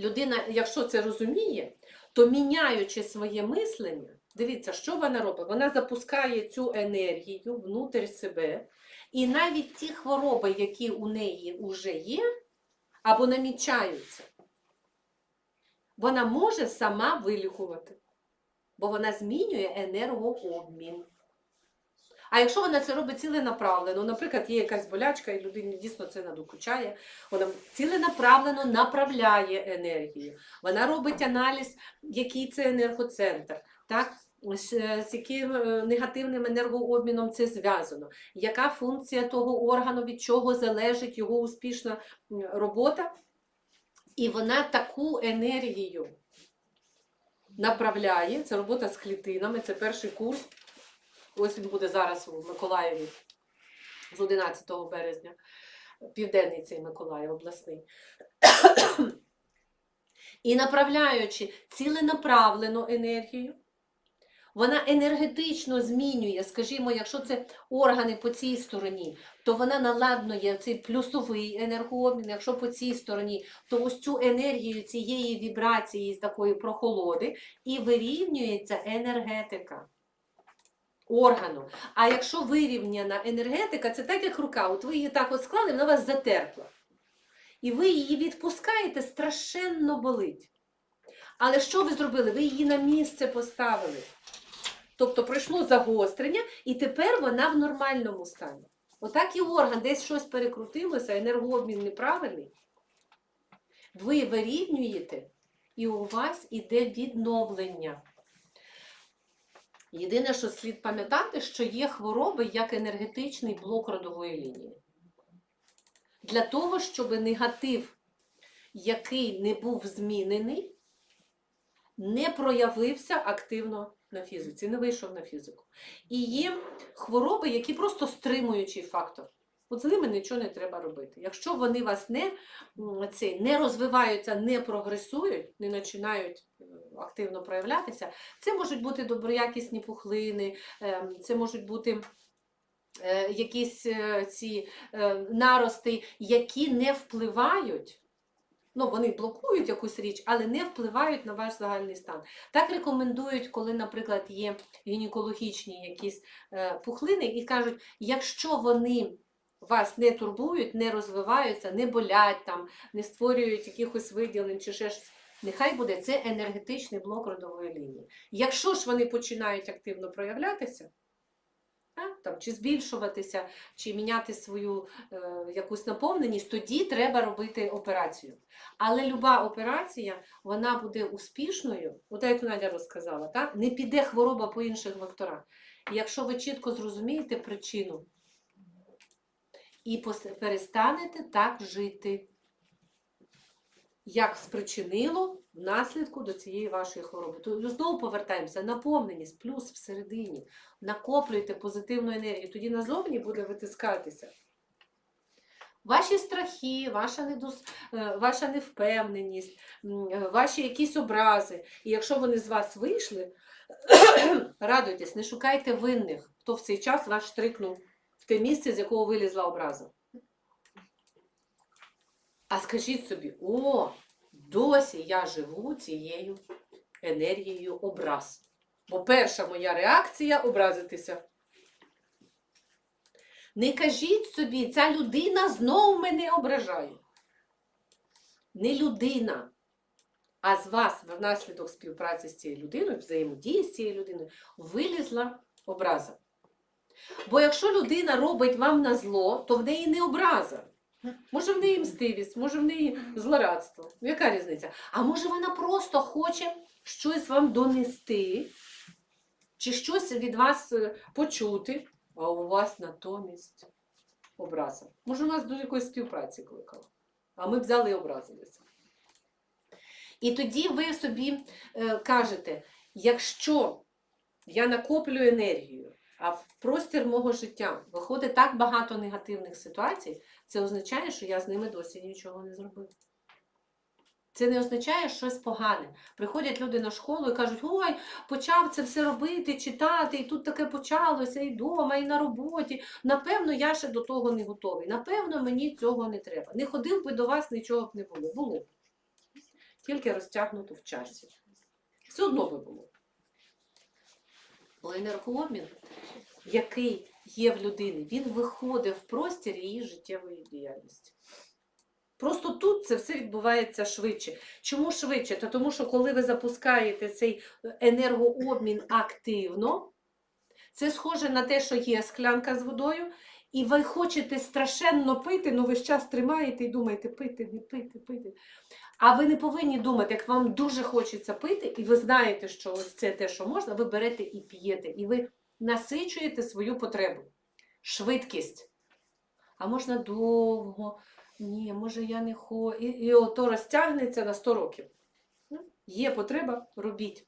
людина, якщо це розуміє, то міняючи своє мислення, дивіться, що вона робить? Вона запускає цю енергію внутрь себе, і навіть ті хвороби, які у неї вже є, або намічаються, вона може сама вилікувати, бо вона змінює енергообмін. А якщо вона це робить ціленаправлено, наприклад, є якась болячка, і людині дійсно це надокучає, вона ціленаправлено направляє енергію. Вона робить аналіз, який це енергоцентр, так? З, е, з яким е, негативним енергообміном це зв'язано, яка функція того органу, від чого залежить його успішна робота. І вона таку енергію направляє. Це робота з клітинами, це перший курс. Ось він буде зараз у Миколаєві з 11 березня. Південний цей Миколаїв обласний. І направляючи ціленаправлену енергію, вона енергетично змінює, скажімо, якщо це органи по цій стороні, то вона наладнує цей плюсовий енергообмін. Якщо по цій стороні, то ось цю енергію цієї вібрації з такої прохолоди і вирівнюється енергетика органу. А якщо вирівняна енергетика, це так як рука. От ви її так от склали, вона вас затерпла. І ви її відпускаєте, страшенно болить. Але що ви зробили? Ви її на місце поставили. Тобто пройшло загострення, і тепер вона в нормальному стані. Отак і орган, десь щось перекрутилося, енергообмін неправильний. Ви вирівнюєте, і у вас іде відновлення. Єдине, що слід пам'ятати, що є хвороби як енергетичний блок родової лінії. Для того, щоб негатив, який не був змінений, не проявився активно на фізиці, не вийшов на фізику. І є хвороби, які просто стримуючий фактор. От з ними нічого не треба робити. Якщо вони вас не, цей, не розвиваються, не прогресують, не починають е, активно проявлятися, це можуть бути доброякісні пухлини, ем, це можуть бути е, якісь е, ці нарости, які не впливають. Ну, вони блокують якусь річ, але не впливають на ваш загальний стан. Так рекомендують, коли, наприклад, є гінекологічні якісь пухлини, і кажуть, якщо вони вас не турбують, не розвиваються, не болять там, не створюють якихось виділень чи ще щось, нехай буде це енергетичний блок родової лінії. Якщо ж вони починають активно проявлятися, там, чи збільшуватися, чи міняти свою е, якусь наповненість, тоді треба робити операцію. Але люба операція вона буде успішною, от як Надя розказала, так? не піде хвороба по інших векторах. І якщо ви чітко зрозумієте причину і перестанете так жити, як спричинило внаслідку до цієї вашої хвороби. То знову повертаємося, наповненість, плюс всередині. Накоплюйте позитивну енергію, тоді назовні буде витискатися. Ваші страхи, ваша, недос... е, ваша невпевненість, е, ваші якісь образи. І якщо вони з вас вийшли, радуйтесь, не шукайте винних, хто в цей час вас штрикнув те місце, з якого вилізла образа. А скажіть собі, о, досі я живу цією енергією образ. Бо перша моя реакція образитися. Не кажіть собі, ця людина знову мене ображає. Не людина, а з вас внаслідок співпраці з цією людиною, взаємодії з цією людиною, вилізла образа. Бо якщо людина робить вам на зло, то в неї не образа. Може, в неї мстивість, може, в неї злорадство. Ну, Яка різниця? А може, вона просто хоче щось вам донести, чи щось від вас е, почути, а у вас натомість образа. Може, у нас до якоїсь співпраці кликала, а ми взяли і образилися. І тоді ви собі е, кажете, якщо я накоплю енергію, в простір мого життя виходить так багато негативних ситуацій, це означає, що я з ними досі нічого не зробив. Це не означає щось погане. Приходять люди на школу і кажуть, ой, почав це все робити, читати, і тут таке почалося, і вдома, і на роботі. Напевно, я ще до того не готовий. Напевно, мені цього не треба. Не ходив би до вас, нічого б не було. Було. тільки розтягнуто в часі. Все одно би було. Бо енергообмін, який є в людини, він виходить в простір її життєвої діяльності. Просто тут це все відбувається швидше. Чому швидше? Та тому що коли ви запускаєте цей енергообмін активно, це схоже на те, що є склянка з водою, і ви хочете страшенно пити, ну весь час тримаєте і думаєте, пити, не пити, пити. А ви не повинні думати, як вам дуже хочеться пити, і ви знаєте, що ось це те, що можна, ви берете і п'єте, і ви насичуєте свою потребу. Швидкість. А можна довго, ні, може я не хочу. І, і ото розтягнеться на 100 років. Ну, Є потреба, робіть.